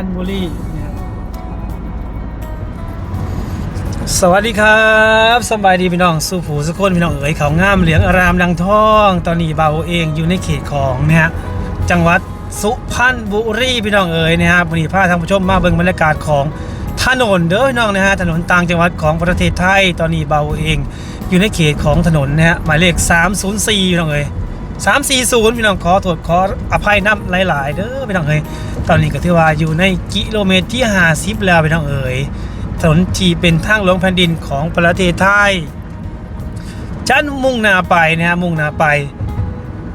รรณบุรีนะครับสวัสดีครับสบายดีพี่น้องสู้ผูสุกคนพี่น้องเอ๋ยเขางามเหลืองอารามดังทอง ตอนนี้เบาเองอยู่ในเขตของเนี่ยฮะจังหวัดสุพรรณบุรีพี่น้องเอ๋ยนะฮะวันนี้พาท่านผู้ชมมาเบิ่งบรรยากาศของถนนเด้อพี่น้องนะฮะถนนต่างจังหวัดของประเทศไทย ตอนนี้เบาเอง อยู่ในเขตของถนนนะฮะหมายเลข 304พี่น้องเอ๋ย 340พี่น้องขอโทษขออภัยน้ำหลาย ๆ เด้อพี่น้องเอ๋ยตอนนี้ก็ถือว่าอยู่ในกิโลเมตรที่50แล้วพี่น้องเอ๋ยถนนที่เป็นทางหลวงแผ่นดินของประเทศไทยจันมุ่งหน้าไปนะฮะมุ่งหน้าไป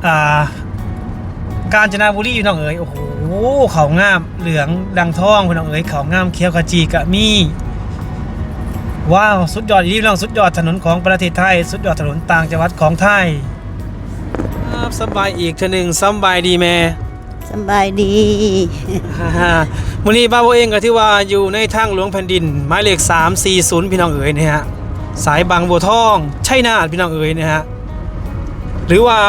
อ่ากาญจนบุรีพี่น้องเอ๋ยโอ้โหเขางามเหลืองดังทองพี่น้องเอ๋ยเขางามเขียวขจีกะมีว้าวสุดยอดอีกพี่น้องสุดยอดถนนของประเทศไทย สุดยอดถนนต่างจังหวัดของไทย สบายอีกเทอหนึ่งสำบายดีแม่สบายดีฮ่าๆมื้อนี้บ้าโบเองก็ที่ว่าอยู่ในทางหลวงแผ่นดินหมายเลข340 พี่น้องเอ๋ยนะฮะสายบางบัวทองชัยนาทพี่น้องเอ๋ยนะฮะหรือว่า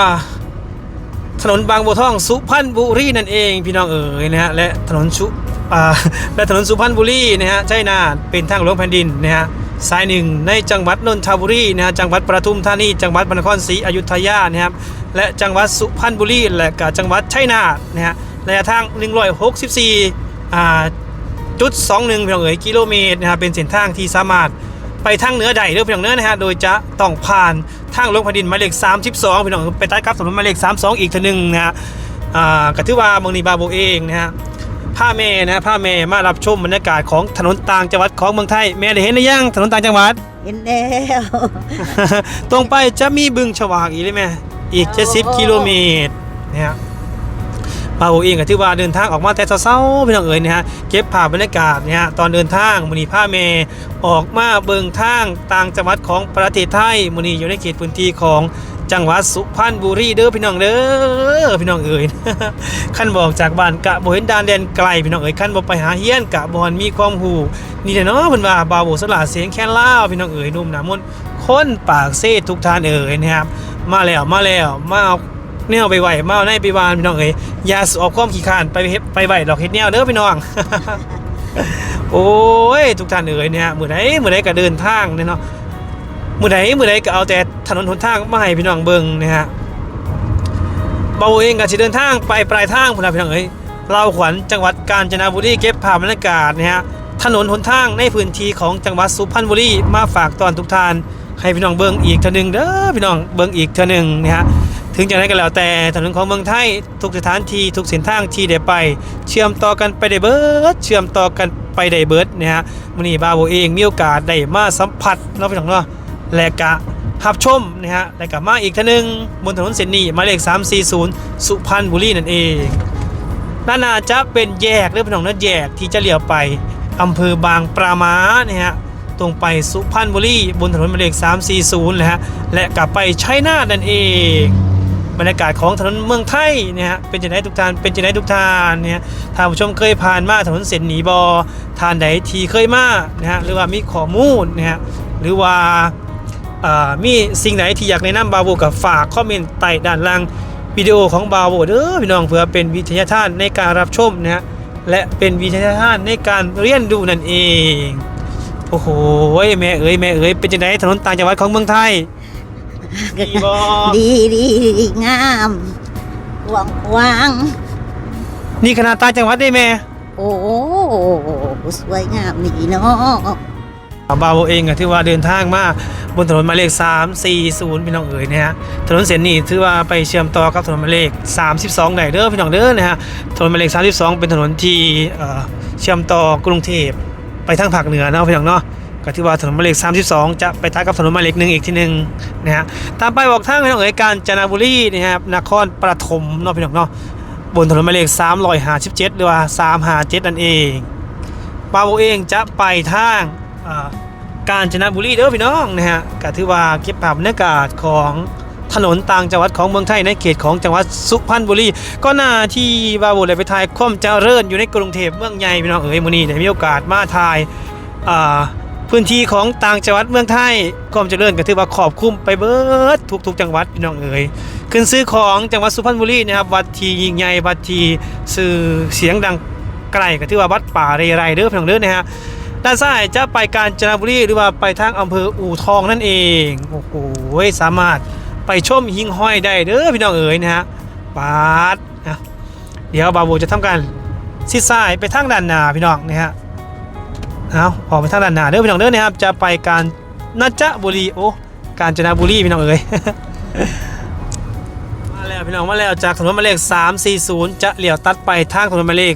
ถนนบางบัวทองสุพรรณบุรีนั่นเองพี่น้องเอ๋ยนะฮะและถนนชุอ่าและถนนสุพรรณบุรีนะฮะชัยนาทเป็นทางหลวงแผ่นดินนะฮะ สายหนึ่งในจังหวัดนนทบุรีนะฮะจังหวัดปทุมธานีจังหวัดพระนครศรีอยุธยานะครับและจังหวัดสุพรรณบุรีและก็จังหวัดชัยนาทนะฮะระยะทาง 164อ่าจุด21พี่น้องเอ๋ยกิโลเมตรนะฮะเป็นเส้นทางที่สามารถไปทางเหนือใดหรือพี่น้องเหนือนะฮะโดยจะต้องผ่านทางลงแผ่นดินหมายเลข32พี่น้องไปตัดกับถนนหมายเลข32 อีกทีหนึงนะฮะอ่าก็ถือว่าเมืองนีบาโบเองนะฮะ พาแม่นะพาแม่มารับชมบรรยากาศของถนนต่างจังหวัดของเมืองไทยแม่ได้เห็นหรือยังถนนต่างจังหวัด เห็นแล้วตรงไปจะมีบึงฉวากอีกเลยไหมอีก 70 กิโลเมตรนะฮะปาโอเองก็ถือว่าเดินทางออกมาแต่เช้าๆพี่น้องเอ๋ยนะฮะเก็บภาพบรรยากาศเนี่ยฮะตอนเดินทางมุนีผ้าเมออกมาเบิงทางต่างจังหวัดของประเทศไทยมุนีอยู่ในเขตพื้นที่ของ จังหวัดสุพรรณบุรีเด้อพี่น้องเด้อพี่น้องเอ๋ยขั้นบอกจากบ้านกะบ่เห็นดานแดนไกลพี่น้องเอ๋ยขั้นบ่ไปหาเฮียนกะบ่อนมีความหูนี่แหละเนาะเพิ่นว่าบาวโบสลาเสียงแค่ล่าพี่น้องเอ๋ยนุ่มหนามนคนปากเซทุกทานเอ๋ยนะครับมาแล้วมาแล้วมาเอาแนวไปไหวมาเอาในไปวานพี่น้องเอ๋ยอยาสออกความขี้ขานไปไปไหวดอกเฮ็ดแนวเด้อพี่น้องโอ้ยทุกท่านเอ๋ยเนี่ยมื้อไหนมื้อไหนก็เดินทางเนี่ยเนาะ มื้อไหนมื้อไหนก็เอาแต่ถนนหนทางมาให้พี่น้องเบิ่งนะฮะเบาเองก็สิเดินทางไปปลายทางพุ่นละพี่น้องเอ๋ยเราขวัญจังหวัดกาญจนบุรีเก็บภาพบรรยากาศนะฮะถนนหนทางในพื้นที่ของจังหวัดสุพรรณบุรีมาฝากตอนทุกท่านให้พี่น้องเบิ่งอีกเท่านึงเด้อพี่น้องเบิ่งอีกเท่านึงนะฮะถึงจะได้ก็แล้วแต่ถนนของเมืองไทยทุกสถานที่ทุกเส้นทางที่ได้ไป เชื่อมต่อกันไปได้เบิดเชื่อมต่อกันไปได้เบิดนะฮะมื้อนี้บาโบเองมีโอกาสได้มาสัมผัสเนาะพี่น้องเนาะ และก็รับชมนะฮะและก็มาอีกท่านึง บนถนนเส้นนี้หมายเลข 340 สุพรรณบุรีนั่นเองนั่นาจะเป็นแยกหรือพี่น้องนาะแยกที่จะเลี้ยวไปอำเภอบางปรามาเนี่ยฮะตรงไปสุพรรณบุรีบนถนนหมายเลข 340นะฮะและกลับไปชัยนาทนั่นเอง บรรยากาศของถนนเมืองไทยเนี่ยฮะเป็นจังไดทุกท่านเป็นจังไดทุกท่านเนี่ยท่านผู้ชมเคยผ่านมาถนนเส้นหนีบอทานใดทีเคยมานะฮะหรือว่ามีข้อมูลนะฮะหรือว่า มีสิ่งไหนที่อยากแนะนำบาโวกับฝากคอมเมนต์ใต้ด้านล่างวิดีโอของบาโวเด้อพี่น้องเพื่อเป็นวิทยาทานในการรับชมนะฮะและเป็นวิทยาทานในการเรียนดูนั่นเอง โอ้โหแม่เอ๋ยแม่เอ๋ยเป็นจังไดถนนต่างจังหวัดของเมืองไทยดีบ่ดีดีงามหวังวางนี่ขนาดต่างจังหวัดได้แม่โอ้สวยงามนี่เนาะ บาวเองก็ถือว่าเดินทางมาบนถนนหมายเลข 340 พี่น้องเอ๋ยนะฮะถนนเส้นนี้ถือว่าไปเชื่อมต่อกับถนนหมายเลข 32ได้เด้อพี่น้องเด้อนะฮะถนนหมายเลข 32 เป็นถนนที่เชื่อมต่อกรุงเทพไปทางภาคเหนือเนาะพี่น้องเนาะก็ถือว่าถนนหมายเลข 32 จะไปท้ายกับถนนหมายเลขหนึ่งอีกที่หนึ่งนะฮะตามไปบอกทางพี่น้องเอ๋ยกาญจนบุรีนะครับนครปฐมเนาะพี่น้องเนาะบนถนนหมายเลข357หรือว่า357นั่นเองบาวเองจะไปทาง กาญจนบุรีเด้อพี่น้องนะฮะก็ถือว่าเก็บภาพบรรยากาศของถนนต่างจังหวัดของเมืองไทยในเขตของจังหวัดสุพรรณบุรี ก็น่าที่บาบูเลยไปถ่ายความเจริญอยู่ในกรุงเทพเมืองใหญ่พี่น้องเอ๋ยมื้อนี้ได้มีโอกาสมาถ่ายพื้นที่ของต่างจังหวัดเมืองไทยความเจริญก็ถือว่าครอบคลุมไปเบิดทุกๆจังหวัดพี่น้องเอ๋ยขึ้นซื้อของจังหวัดสุพรรณบุรีนะครับวัดทียิ่งใหญ่วัดทีสื่อเสียงดังไกลก็ถือว่าวัดป่าเรไรเด้อพี่น้องเด้อนะฮะ ด้านซ้ายจะไปกาญจนบุรีหรือว่าไปทางอำเภออู่ทองนั่นเองโอ้โหสามารถไปชมหิ่งห้อยได้เด้อพี่น้องเอ๋ยนะฮะปาดนะเดี๋ยวบาโบจะทำการซิดซ้ายไปทางด้านหน้าพี่น้องนะฮะเอาออกไปทางด้านหน้าเด้อพี่น้องเด้อนะครับจะไปการนาจบุรีโอ้กาญจนบุรีพี่น้องเอ๋ยมาแล้วพี่น้องมาแล้วจากถนนหมายเลข 340 จะเลี้ยวตัดไปทางถนนหมายเลข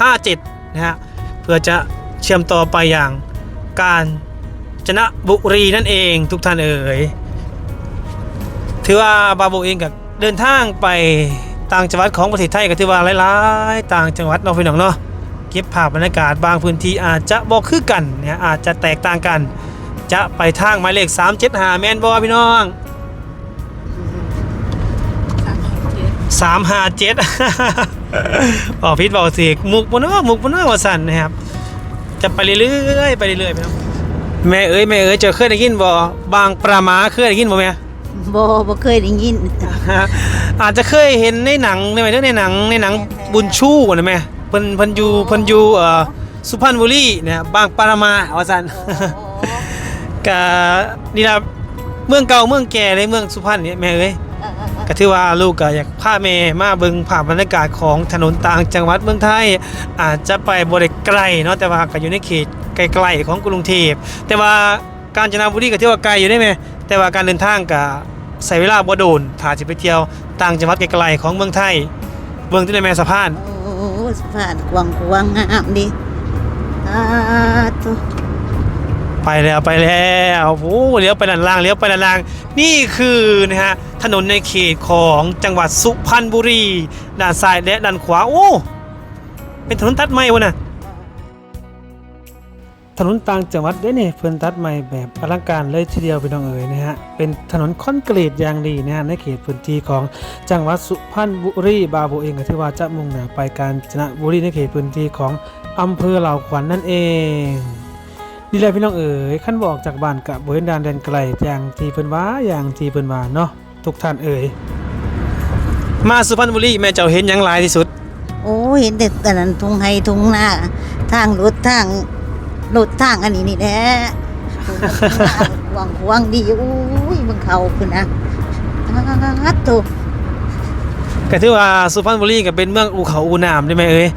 357นะฮะเพื่อจะ เชื่อมต่อไปอย่างการจนะบุรีนั่นเองทุกท่านเอ๋ยถือว่าบาโบเองกับเดินทางไปต่างจังหวัดของประเทศไทยก็ถือว่าหลายๆ ต่างจังหวัดเนาะพี่น้องเนาะเก็บภาพบรรยากาศบางพื้นที่อาจจะบอกคือกันเนะอาจจะแตกต่างกัน จะไปทางหมายเลข375แมนบอพี่น้องสามห้าเจ็ดออกพิษบอกเสียมุกบนนอกมุกบนนอกวสันนะครับ จะไปเรื่อยๆไปเรื่อยๆไปน้องแม่เอ้ยแม่เอ้ยเจะเคยได้ยินบ่บางประมาเคยได้ยินบ่แม่บ่บ่เคยได้ยิน อาจจะเคยเห็นในหนังในไหมเรื่องในหนังในหนังบุญชูนะแม่เพิ่นเพิ่นอยู่เพิ่นอยู่เอ่อสุพรรณบุรีเนี่ยบางปรามาว่าสันกะนี่นะเมืองเก่าเมืองแก่เลยเมืองสุพรรณเนี่ยแม่เอ้ย ก็ถือว่าลูกก็อยากพาแม่มาเบิ่งภาพบรรยากาศของถนนต่างจังหวัดเมืองไทย อาจจะไปบ่ได้ไกลเนาะแต่ว่าก็อยู่ในเขตไกลๆของกรุงเทพแต่ว่ากาญจนบุรีก็ถือว่าไกลอยู่ได้ไหมแต่ว่าการเดินทางก็ใช้เวลาบ่โดนถ้าสิไปเที่ยวต่างจังหวัดไกลๆของเมืองไทยเบิ่งที่ในแม่สะพานโอ้สะพานกว้างกว้างงามดีอ่าตัวไปแล้วไปแล้วโอ้เลี้ยวไปด้านล่างเลี้ยวไปด้านล่างนี่คือนะฮะ ถนนในเขตของจังหวัดสุพรรณบุรี ด้านซ้ายและด้านขวา โอ้ เป็นถนนตัดไม้วะนะถนนต่างจังหวัดเด้เนี่ยเพิ่นตัดใหม่แบบอลังการเลยทีเดียวพี่น้องเอ๋ยนะฮะเป็นถนนคอนกรีตอย่างดีนะฮะในเขตพื้นที่ของจังหวัดสุพรรณบุรีบาโบเองก็ถือว่าจะมุ่งหน้าไปกาญจนบุรีในเขตพื้นที่ของอำเภอเหล่าขวัญนั่นเองนี่แหละพี่น้องเอ๋ยขั้นบอกจากบ้านกะบริเวณดานแดนไกลอย่างที่เพิ่นว่าอย่างที่เพิ่นว่าเนาะ ทุกท่านเอ๋ยมาสุพรรณบุรีแม่เจ้าเห็นหยังหลายที่สุด โอ้เห็นแต่อันนั้นทุ่งไฮทุ่งนาทางรถทางรถทางอันนี้นี่แหละกว้างกว้างดีอุ้ยมันเข้าขึ้นนะอ่าตัวก็ถือว่าสุพรรณบุรีก็เป็นเมืองอูเขาอูน้ำได้ไหมเอ๋ย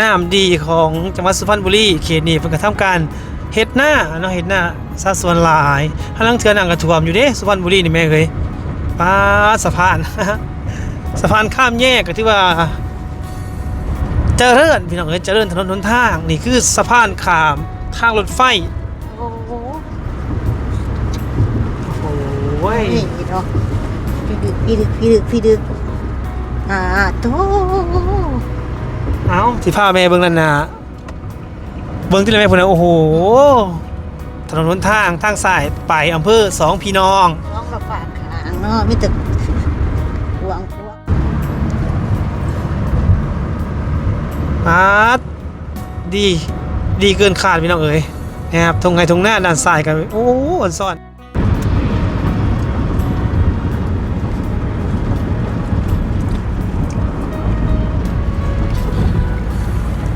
น้ำดีของจังหวัดสุพรรณบุรีเขตนี้เพิ่นก็ทำการเฮ็ดหน้าเนาะเฮ็ดหน้าสัดส่วนหลายหันหลังเทือนังก็ท่วมอยู่เด้สุพรรณบุรีนี่แม่เอ๋ย ป้าดสะพาน สะพานข้ามแยกก็ถือว่าเจริญพี่น้องเอ้ยเจริญถนนหนทาง นี่คือสะพานข้ามทางรถไฟโอ้โหโอ้ยนี่เนาะพี่ดึกพี่ดึกพี่ดึกพี่ดึกอ่าโตเอ้าสิพาแม่เบิ่งนั่นน่ะเบิ่งที่ไหนแม่พุ่นน่ะโอ้โหถนนหนทางทางซ้ายไปอำเภอสองพี่น้องน้องระบาดขาง เนาะมีแต่กวางกวางอาดดี ดีเกินคาดพี่น้องเอ๋ยนะครับทงไงทงหน้าด้านซ้ายกัน โอ้อันซ่อน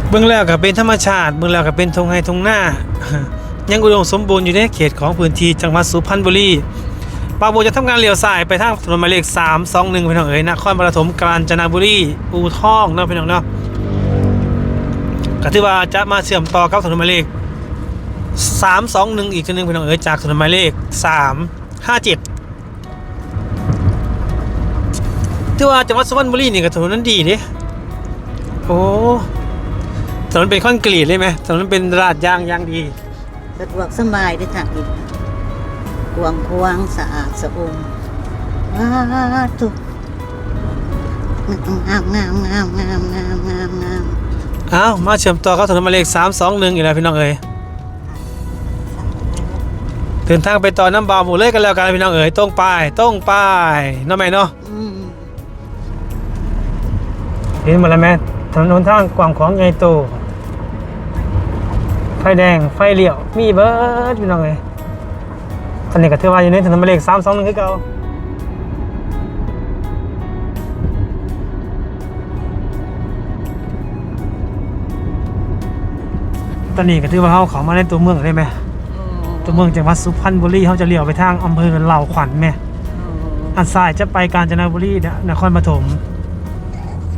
เบื้องแล้วก็เป็นธรรมชาติเบื้องแล้วก็เป็นทงไฮทงหน้า ยังอุดมสมบูรณ์อยู่ในเขตของพื้นที่จังหวัดสุพรรณบุรี ปาโบจะทำการเลี้ยวซ้ายไปทางถนนหมายเลข321พี่น้องเอ๋ยนครปฐมกาญจนบุรีอู่ทองเนาะพี่น้องเนาะก็ถือว่าจะมาเชื่อมต่อกับถนนหมายเลข321 อีกทีหนึงพี่น้องเอ๋ยจากถนนหมายเลข 357ถือว่าจังหวัดสุพรรณบุรีนี่ก็ถนนนั้นดีเด้โอ้ถนนเป็นคอนกรีตเลยไหมถนนเป็นลาดยางยางดีสะดวกสบายด้วยทางนี้ กวางกวางสะอาดสะองว้าตุงามงามงามงามงามงามงามอ้าวมาเชื่อมต่อเข้าถนนหมายเลข321อีกแล้วพี่น้องเอ๋ยเดินทางไปต่อน้ำบาวหมู่เลยกันแล้วกันพี่น้องเอ๋ยตรงไปตรงไปเน้องแม่เนาะอืมเห็นหมดแล้วแม่ถนนหนทางกว้างของใหญ่โตไฟแดงไฟเลี้ยวมีเบิร์ดพี่น้องเอ๋ย ตอนนี้ก็ถือว่าอยู่ในถนนหมายเลข321คือเก่าตอนนี้ก็ถือว่าเขาเขามาในตัวเมืองได้ไหมตัวเมืองจังหวัดสุพรรณบุรีเขาจะเลี้ยวไปทางอำเภอเหล่าขวัญไหมอันซ้ายจะไปกาญจนบุรีเนี่ยนครปฐม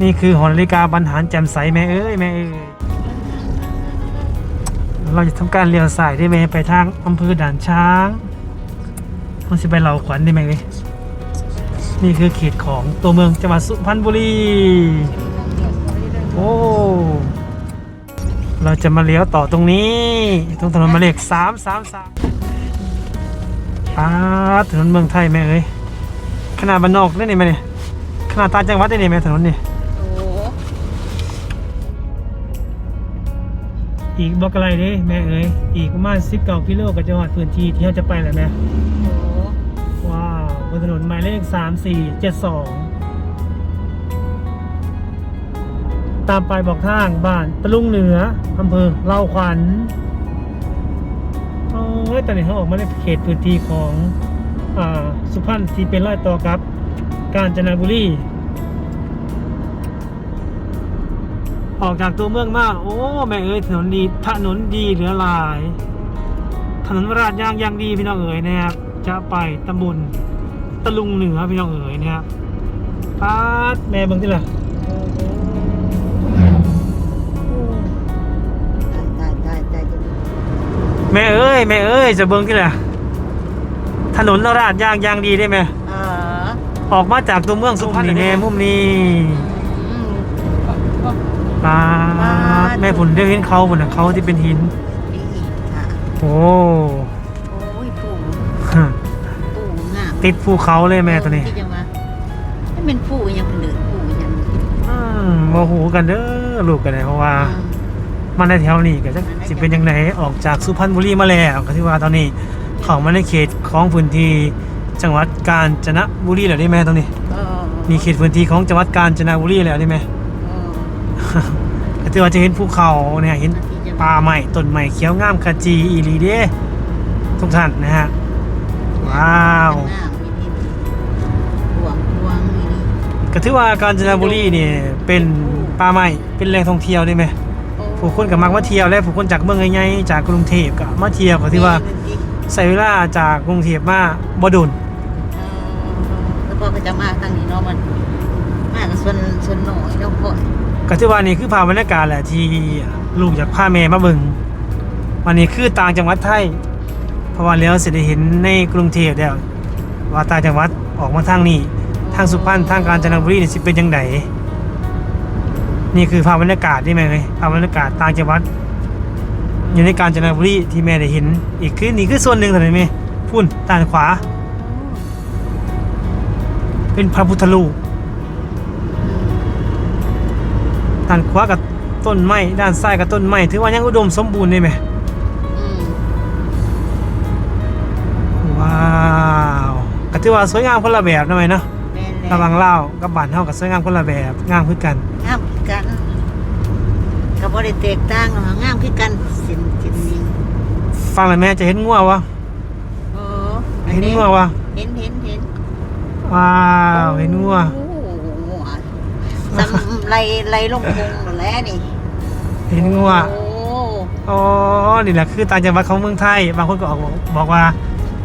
นี่คือหอนาฬิกาบรรหารแจ่มใสแม่เอ้ยแม่เอ้ยเราจะทำการเลี้ยวซ้ายได้ไหมไปทางอำเภอด่านช้าง มันจะไปเหล่าขวัญได้ไหมเอ้ยนี่คือเขตของตัวเมืองจังหวัดสุพรรณบุรี โอ้ เราจะมาเลี้ยวต่อตรงนี้ ตรงถนนหมายเลขสามสามสามป้าถนนเมืองไทยแม่เอ้ยขนาดบ้านนอกได้นี่ไหมเนี่ยขนาดตาจังหวัดได้นี่ไหมถนนนี่โอ้อีกบอกอะไรดิแม่เอ้ยอีกประมาณสิบเก้ากิโลก็จะหอดพื้นที่ที่เราจะไปแล้วแม่โหว้าวบนถนนหมายเลขสามสี่เจ็ดสองตามไปายบอกทางบ้านตะลุงเหนืออำเภอเล่าวขวัญโอ้ยตอนนี้เขาออกมาในเขตพื้นที่ของอ่าสุพรรณที่เป็นรอยต่อกับ กาญจนบุรี ออกจากตัวเมืองมาโอ้ แม่เอ้ยถนนดีถนนดีเหลือหลาย ถนนราดยางยางดีพี่น้องเอ๋ยนะครับจะไปตำบลตะลุงเหนือพี่น้องเอ๋ยนะครับปาดแม่เบิ่งที่ละตายตายตายตายแม่เอ้ยแม่เอ้ยจะเบิ่งที่ละถนนราดยางยางดีได้ไหมเออออกมาจากตัวเมืองสุพรรณนี่แม่มุมนี้อืม ปาดแม่ผุนได้เห็นเขาผุนนะเขาที่เป็นหินอีกค่ะ โอ้โอ้ยปู่ปู่งามติดภูเขาเลยแม่ตัวนี้ที่จะมาให้เป็นปู่ยังเป็นเดือดปู่ยังอืมโมโหกันเด้อลูกกันเลยเพราะว่า มันในแถวนี้ก็จะสิเป็นยังไงออกจากสุพรรณบุรีมาแล้วก็ที่ว่าตอนนี้เข้ามาในเขตของพื้นที่จังหวัดกาญจนบุรีแล้วได้ไหมตรงนี้เออมีเขตพื้นที่ของจังหวัดกาญจนบุรีแล้วได้ไหมเออ ก็ที่ว่าจะเห็นภูเขาเนี่ยเห็นป่าใหม่ต้นใหม่เขียวงามขจีอีหลีเด้ทุกท่านนะฮะ ว้าวก็ถือว่ากาญจนบุรีนี่เป็นป่าใหม่เป็นแหล่งท่องเที่ยวได้ไหมผู้คนก็มักมาเที่ยวและผู้คนจากเมืองใหญ่ๆจากกรุงเทพก็มาเที่ยวก็ที่ว่าใส่เวลาจากกรุงเทพมาบ่ดุนแล้วก็จะมาทางนี้เนาะมัน กับส่วนส่วนหน่อยเนาะพ่อก็ถือว่านี่คือภาพบรรยากาศแหละที่ลูกอยากพาแม่มาเบิ่งวันนี้คือต่างจังหวัดไทยเพราะว่าแล้วสิได้เห็นในกรุงเทพแล้วว่าต่างจังหวัดออกมาทางนี้ ทางสุพรรณทางกาญจนบุรีนี่สิเป็นจังไดนี่คือภาพบรรยากาศนี่แม่เลยภาพบรรยากาศต่างจังหวัดอยู่ในกาญจนบุรีที่แม่ได้เห็น อีกคือนี่คือส่วนหนึ่งเท่านั้นแม่พุ่นด้านขวา เป็นพระพุทธรูป ด้านขวากับต้นไม้ด้านซ้ายกับต้นไม้ถือว่ายังอุดมสมบูรณ์ได้ไหมอืมว้าวก็ถือว่าสวยงามคนละแบบนะไหมเนาะแม่นแล้วระหวังเล่าวกับบ้านเฮากับสวยงามคนละแบบงามคือกันงามคือกันก็บ่ได้แตกต่างหรอกงามคือกันสินสินนี้ฟังแล้วแม่จะเห็นงัววะโอ้เห็นงัววะเห็นเห็นเห็นว้าวเห็นงัวโอ้โหสำ ไรไรลงพุงนั่นแหละนี่เห็นงัวโอ้อ๋อนี่แหละคือต่างจังหวัดของเมืองไทย บางคนก็ออกบอกว่า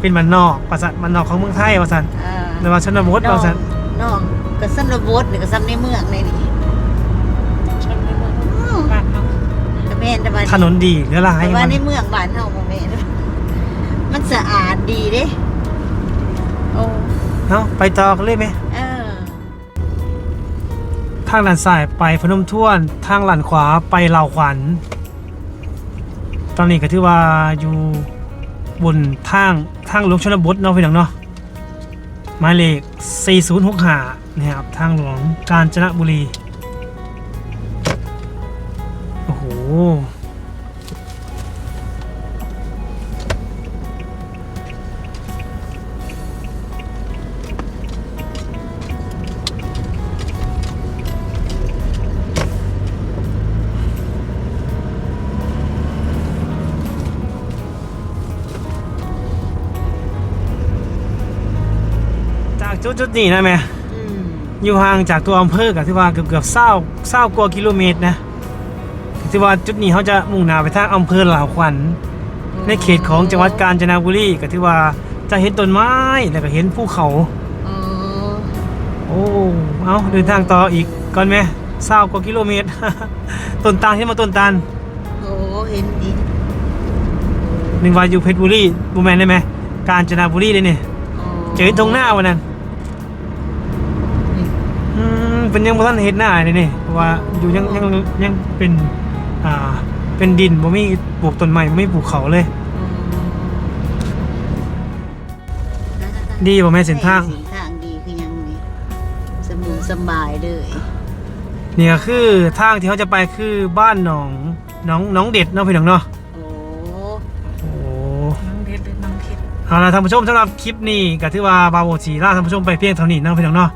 เป็นบ้านนอกภาษาบ้านนอกของเมืองไทยว่าซั่นอ่าหรือว่าชนบทว่าซั่นน้องก็สันบดนี่ก็ซ้ำในเมืองนี่นี่อืมก็แม่นแต่ว่าถนนดีเหลือหลายแต่ว่ามันในเมืองบ้านเฮาบ่แม่นมันสะอาดดีเด้โอ้เนาะไปต่อกันเลยไหม เออ ทางด้านซ้ายไปพนมทวน ทางหลันขวาไปเหล่าขวัญ ตอนนี้ก็ถือว่าอยู่บนทางทางหลวงชนบทเนาะพี่น้องเนาะหมายเลข 4065นะครับทางหลวงกาญจนบุรี โอ้โห จากจุดจุดๆนี้นะแม่อืมอยู่ห่างจากตัวอำเภอกับที่ว่าเกือบเกือบเศร้าเศร้ากว่ากิโลเมตรนะที่ว่าจุดนี้เขาจะมุ่งหน้าไปทางอำเภอลาวขวัญในเขตของจังหวัดกาญจนบุรีก็ถือว่าจะเห็นต้นไม้แล้วก็เห็นภูเขา อ๋อโอ้ เอาเดินทางต่ออีกก่อนไหมเศร้ากว่ากิโลเมตร ต้นตาลที่มาต้นตาลโอ้เห็นดีหนึ่งวันอยู่เพชรบุรีบูแมนได้ไหมกาญจนบุรีเลยเนี่ยอ๋อเจอตรงหน้าวันนั้นอืม เป็นยังบ่ทันเห็นหน้าเลยนี่เพราะว่าอยู่ยังยังยังเป็นอ่าเป็นดินบ่มีปลูกต้นไม้บ่มีปลูกเขาเลย ดีบ่แม่เส้นทาง เส้นทางดีคือยังนี่สมูสบายเลยนี่ก็คือทางที่เขาจะไปคือบ้านหนองหน้องหน้องเด็ดเนาะพี่น้องเนาะโอ้โอ้น้องเพชรหรือน้องเพชรเอาละท่านผู้ชมสำหรับคลิปนี้ก็ถือว่าบาโวสีล่าท่านผู้ชมไปเพียงเท่านี้เนาะพี่น้องเนาะ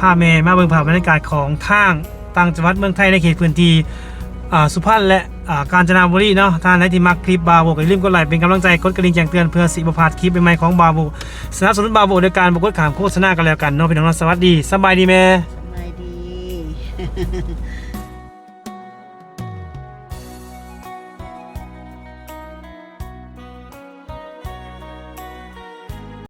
พาแม่มาเบิ่งภาพบรรยากาศของทางต่างจังหวัดเมืองไทยในเขตพื้นที่อ่าสุพรรณและอ่ากาญจนบุรีเนาะท่านในที่มักคลิปบาโบก็อย่าลืมกดไลค์เป็นกำลังใจกดกระดิ่งแจ้งเตือนเพื่อสิบพาดคลิปใหม่ๆของบาโบสนับสนุนบาโบโดยการบกดขามโฆษณากันแล้วกันเนาะพี่น้องนาะสวัสดีสบายดีแม่สบายดี